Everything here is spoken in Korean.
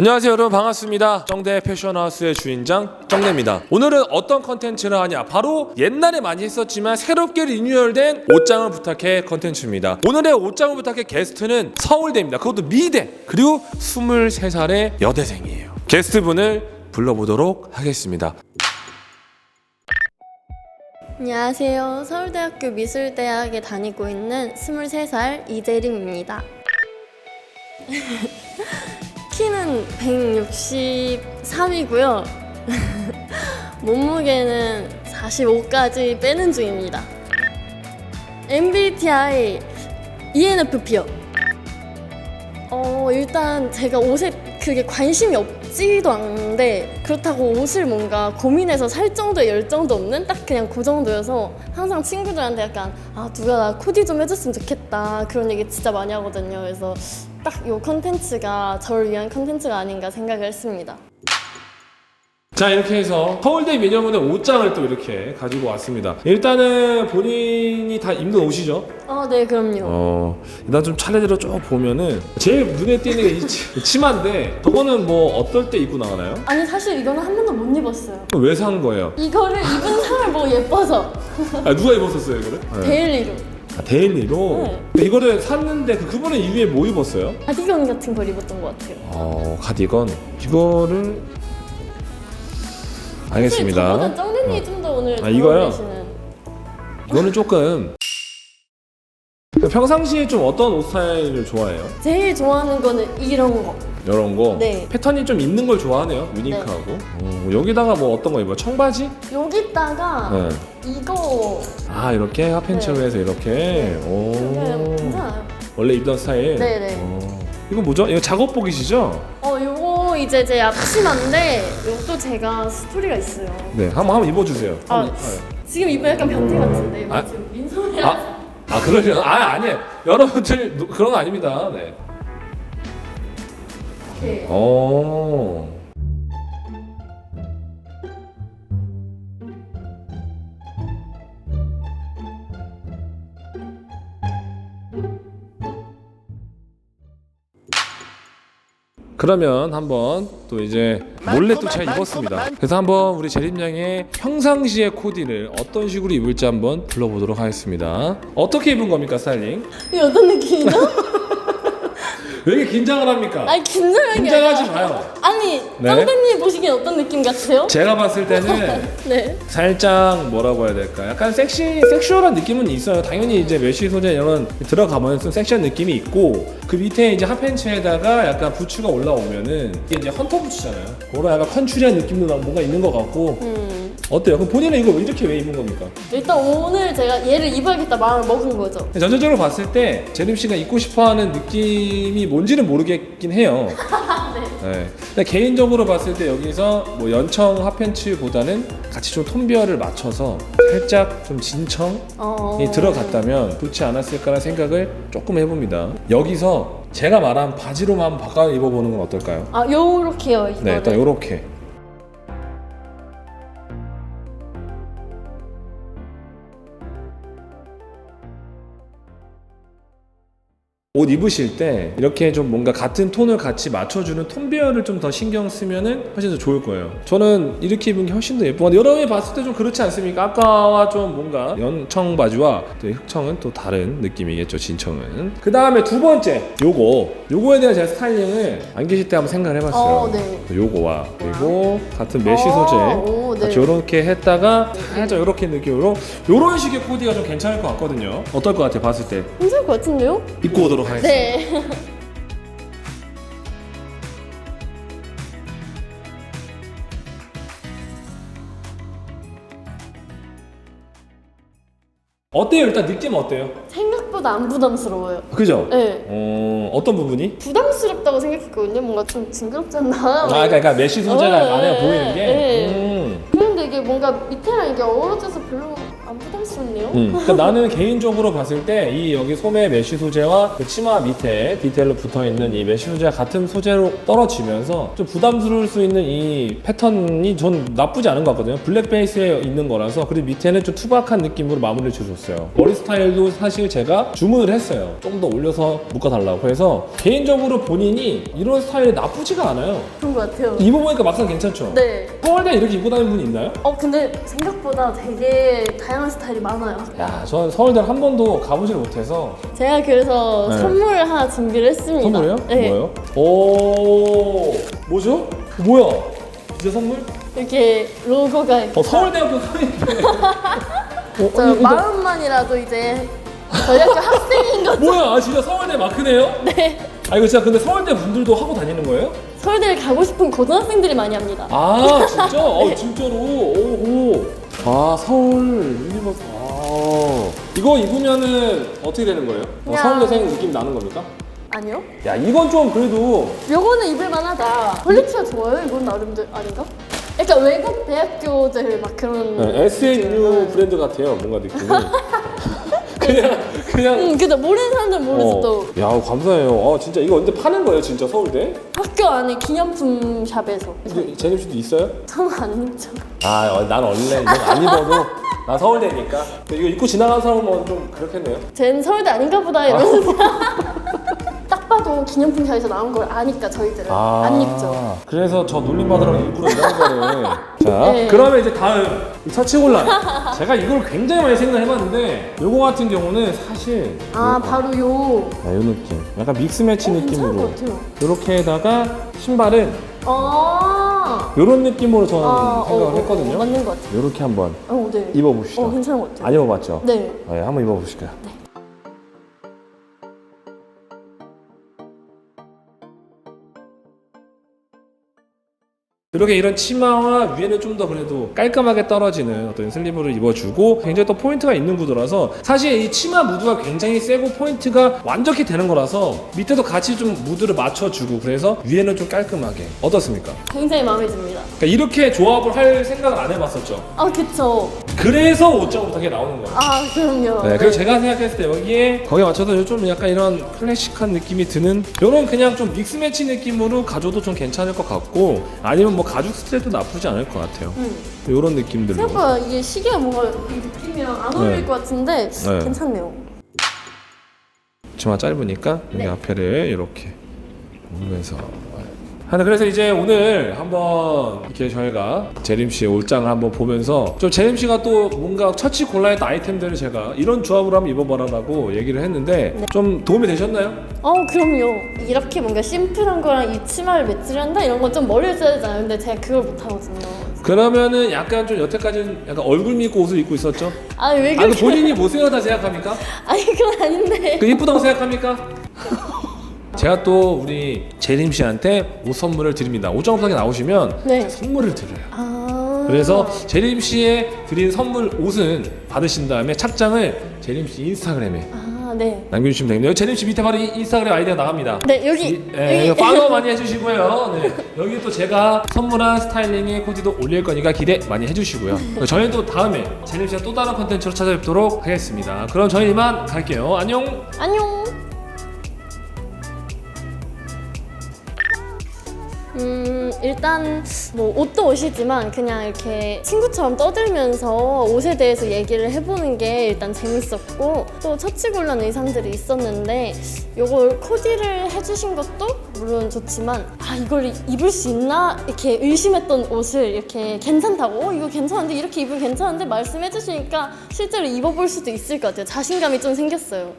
안녕하세요 여러분. 반갑습니다. 정대 패션하우스의 주인장 정대입니다. 오늘은 어떤 컨텐츠를 하냐? 바로 옛날에 많이 했었지만 새롭게 리뉴얼된 옷장을 부탁해 컨텐츠입니다. 오늘의 옷장을 부탁해 게스트는 서울대입니다. 그것도 미대 그리고 23살의 여대생이에요. 게스트분을 불러보도록 하겠습니다. 안녕하세요. 서울대학교 미술대학에 다니고 있는 23살 이재림입니다. 키는 163이고요. 몸무게는 45까지 빼는 중입니다. MBTI ENFP요. 어, 일단 제가 옷에 그게 관심이 없지도 않은데 그렇다고 옷을 뭔가 고민해서 살 정도의 열정도 없는 딱 그냥 그 정도여서 항상 친구들한테 약간 아 누가 나 코디 좀 해줬으면 좋겠다 그런 얘기 진짜 많이 하거든요. 그래서 딱이 컨텐츠가 저를 위한 컨텐츠가 아닌가 생각을 했습니다. 자 이렇게 해서 서울대 미녀문의 옷장을 또 이렇게 가지고 왔습니다 일단은 본인이 다 입는 옷이죠 아 네 그럼요. 어 일단 좀 차례대로 쭉 보면은 제일 눈에 띄는 게 이 치마인데 저거는 뭐 어떨 때 입고 나가나요? 아니 사실 이거는 한 번도 못 입었어요. 왜 산 거예요? 이거를 입은 사람을 보고 예뻐서 아 누가 입었었어요 이거를? 네. 데일리로 아, 데일리로? 네. 근데 이거를 샀는데 그 그분은 이후에 뭐 입었어요? 가디건 같은 걸 입었던 것 같아요. 어 가디건 이거를 알겠습니다 저보다 쩡린이 좀 더 오늘 아, 잘 이거요? 어울리시는. 이거는 조금 평상시에 좀 어떤 옷 스타일을 좋아해요? 제일 좋아하는 거는 이런 거. 이런 거 네. 패턴이 좀 있는 걸 좋아하네요 유니크하고 어, 여기다가 뭐 어떤 거 입어요? 청바지? 여기다가 네. 이거 아 이렇게 핫팬츠로 네. 해서 이렇게 오 네, 괜찮아요. 원래 입던 스타일 네네. 어. 이거 뭐죠? 이거 작업복이시죠? 어, 요거 이제 제 앞치마인데 요것도 제가 스토리가 있어요. 네 한번 한번 입어주세요 아, 한번, 지금 입으면 약간 변태 같은데 아. 지금 민소리랑 아, 아 그러죠? 아 아니에요 여러분들 노- 그런 거 아닙니다 네. 이 그러면 한번 또 이제 몰래 또 제가 입었습니다. 그래서 한번 우리 재림양의 평상시의 코디를 어떤 식으로 입을지 한번 불러보도록 하겠습니다. 어떻게 입은 겁니까, 스타일링? 어떤 느낌이죠? 왜 이렇게 긴장을 합니까? 아니 긴장한 게 긴장하지 아니라 마요. 아니 네? 짱대님 보시기엔 어떤 느낌 같아요? 제가 봤을 때는 네. 살짝 뭐라고 해야 될까? 약간 섹시 섹슈얼한 느낌은 있어요. 당연히 이제 메쉬 소재 이런 들어가면 좀 섹시한 느낌이 있고 그 밑에 이제 핫팬츠에다가 약간 부츠가 올라오면은 이게 이제 헌터 부츠잖아요. 그런 약간 컨츄리한 느낌도 나- 뭔가 있는 것 같고 음. 어때요? 그럼 본인은 이거 이렇게 왜 입은 겁니까? 일단 오늘 제가 얘를 입어야겠다 마음을 먹은 거죠. 전체적으로 봤을 때 제림 씨가 입고 싶어하는 느낌이 뭔지는 모르겠긴 해요. 네. 근데 개인적으로 봤을 때 여기서 뭐 연청 핫팬츠보다는 같이 좀 톤비어를 맞춰서 살짝 좀 진청 어. 이 들어갔다면 좋지 않았을까라는 생각을 조금 해봅니다. 여기서 제가 말한 바지로만 바꿔 입어보는 건 어떨까요? 아 요렇게요 이거를. 네, 일단 이렇게. 옷 입으실 때 이렇게 좀 뭔가 같은 톤을 같이 맞춰주는 톤 배열을 좀 더 신경 쓰면은 훨씬 더 좋을 거예요. 저는 이렇게 입은 게 훨씬 더 예쁘고 여러분이 봤을 때 좀 그렇지 않습니까? 아까와 좀 뭔가 연청 바지와 또 흑청은 또 다른 느낌이겠죠. 진청은. 그 다음에 두 번째 요거 요거에 대한 제가 스타일링을 안 계실 때 한번 생각을 해봤어요. 어, 네. 요거와 그리고 같은 메쉬 어, 소재 오, 네. 같이 요렇게 했다가 살짝 요렇게 느낌으로 요런 식의 코디가 좀 괜찮을 것 같거든요. 어떨 것 같아요? 봤을 때 괜찮을 것 같은데요? 입고 오도록 하겠습니다. 네. 어때요? 일단 느낌 어때요? 생각보다 안 부담스러워요. 그죠? 네. 어, 어떤 부분이? 부담스럽다고 생각했거든요. 뭔가 좀 징그럽지 않나? 아, 그러니까, 그러니까 메쉬 소재가 어, 안에 네, 보이는 게. 네. 음. 근데 이게 뭔가 밑에랑 이게 어우러져서 별로 안 부담스럽네요. 음. 그러니까 나는 개인적으로 봤을 때 이 여기 소매 메쉬 소재와 그 치마 밑에 디테일로 붙어 있는 이 메쉬 소재가 같은 소재로 떨어지면서 좀 부담스러울 수 있는 이 패턴이 전 나쁘지 않은 것 같거든요. 블랙 베이스에 있는 거라서 그리고 밑에는 좀 투박한 느낌으로 마무리를 줘줬어요. 머리 스타일도 사실 제가 주문을 했어요. 좀 더 올려서 묶어달라고. 그래서 개인적으로 본인이 이런 스타일이 나쁘지가 않아요. 그런 것 같아요. 입어보니까 막상 괜찮죠? 네. 서울대 이렇게 입고 다니는 분 있나요? 어 근데 생각보다 되게 다양 한 스타일이 많아요. 야, 저는 서울대 한 번도 가보질 못해서 제가 그래서 네. 선물 하나 준비를 했습니다. 선물이요? 네. 뭐예요? 오, 뭐죠? 뭐야? 진짜 선물? 이렇게 로고가 있고. 어, 서울대학교 선인데. 어, 저 아니, 이거 마음만이라도 이제 저희 학교 학생인 거죠. 뭐야? 아, 진짜 서울대 마크네요? 네. 아, 이거 진짜 근데 서울대 분들도 하고 다니는 거예요? 서울대를 가고 싶은 고등학생들이 많이 합니다. 아, 진짜? 어, 진짜로? 오호. 아, 서울 유니버스. 아. 이거 입으면은 어떻게 되는 거예요? 어, 그냥- 서울대생 느낌 나는 겁니까? 아니요? 야, 이건 좀 그래도 요거는 입을만 하다. 퀄리티가 좋아요. 이건 나름대로 아닌가? 약간 외국 대학교들 막 그런. 네, SNU 브랜드 같아요, 뭔가 느낌이. 그냥, 그냥. 응, 근데 모르는 사람들은 모르지 또. 어. 야 감사해요. 아 진짜 이거 근데 파는 거예요 진짜 서울대? 학교 안에 기념품 샵에서. 근데 제님 씨도 있어요? 저는 안 입죠. 아, 어, 난 원래 이거 안 입어도 나 서울대니까. 근데 이거 입고 지나가는 사람은 좀 그렇겠네요. 쟤는 서울대 아닌가 보다 이러면서. 딱 봐도 기념품 샵에서 나온 걸 아니까 저희들은 안 입죠. 그래서 저 놀림 받으라고 일부러 이런 거를. 자, 네. 그러면 이제 다음 이 처치곤란. 제가 이걸 굉장히 많이 생각해봤는데 요거 같은 경우는 사실 아 바로 요. 아, 요 느낌. 약간 믹스 매치 어, 느낌으로. 것 같아요. 이렇게에다가 신발은 아. 요런 느낌으로 저는 아, 생각을 어, 어, 했거든요. 어, 맞는 것 같아요. 요렇게 한번 어, 네. 입어봅시다. 어, 괜찮은 것 같아요. 안 입어봤죠? 네. 네, 한번 입어보실까요? 이렇게 이런 치마와 위에는 좀 더 그래도 깔끔하게 떨어지는 어떤 슬리브를 입어주고 굉장히 또 포인트가 있는 구도라서 사실 이 치마 무드가 굉장히 세고 포인트가 완벽히 되는 거라서 밑에도 같이 좀 무드를 맞춰주고 그래서 위에는 좀 깔끔하게 어떻습니까? 굉장히 마음에 듭니다. 그러니까 이렇게 조합을 할 생각을 안 해봤었죠. 아, 그쵸. 그래서 5.5게 나오는 거예요. 아, 그럼요. 네, 그리고 제가 생각했을 때 여기에 거기에 맞춰서 좀 약간 이런 클래식한 느낌이 드는 이런 그냥 좀 믹스매치 느낌으로 가져도 좀 괜찮을 것 같고 아니면 뭐 가죽 스트랩도 나쁘지 않을 것 같아요. 음. 이런 느낌들로. 생각보다 이게 시계가 뭔가 이 느낌이랑 안 어울릴 네. 것 같은데 네. 괜찮네요. 치마 짧으니까 여기 네. 앞에를 이렇게 오면서. 하나 그래서 이제 오늘 한번 이렇게 저희가 재림 씨의 옷장을 한번 보면서 좀 재림 씨가 또 뭔가 처치 골라했던 아이템들을 제가 이런 조합으로 한번 입어봐라라고 얘기를 했는데 네. 좀 도움이 되셨나요? 어, 그럼요. 이렇게 뭔가 심플한 거랑 이 치마를 매치를 한다 이런 건 좀 머리를 써야 되잖아요. 근데 제가 그걸 못 하거든요. 그러면은 약간 좀 여태까지는 약간 얼굴 믿고 옷을 입고 있었죠? 아, 왜 아, 그렇게? 그 본인이 못생겼다 생각합니까? 아니, 그건 아닌데. 그 이쁘다고 생각합니까? 제가 또 우리 재림 씨한테 옷 선물을 드립니다. 옷장업상에 나오시면 네. 제가 선물을 드려요. 아. 그래서 재림 씨의 드린 선물 옷은 받으신 다음에 착장을 재림 씨 인스타그램에 아, 네. 남겨주시면 되겠네요. 재림 씨 밑에 바로 이 인스타그램 아이디가 나갑니다. 네, 여기. 이- 예, 여기. 팔로우 많이 해주시고요. 네. 여기 또 제가 선물한 스타일링의 코디도 올릴 거니까 기대 많이 해주시고요. 저희는 또 다음에 재림 씨가 또 다른 컨텐츠로 찾아뵙도록 하겠습니다. 그럼 저희 이만 갈게요. 안녕. 안녕. 일단 뭐 옷도 옷이지만 그냥 이렇게 친구처럼 떠들면서 옷에 대해서 얘기를 해보는 게 일단 재밌었고 또 처치곤란 의상들이 있었는데 이걸 코디를 해주신 것도 물론 좋지만 아 이걸 입을 수 있나? 이렇게 의심했던 옷을 이렇게 괜찮다고? 어, 이거 괜찮은데 이렇게 입으면 괜찮은데 말씀해 주시니까 실제로 입어볼 수도 있을 것 같아요. 자신감이 좀 생겼어요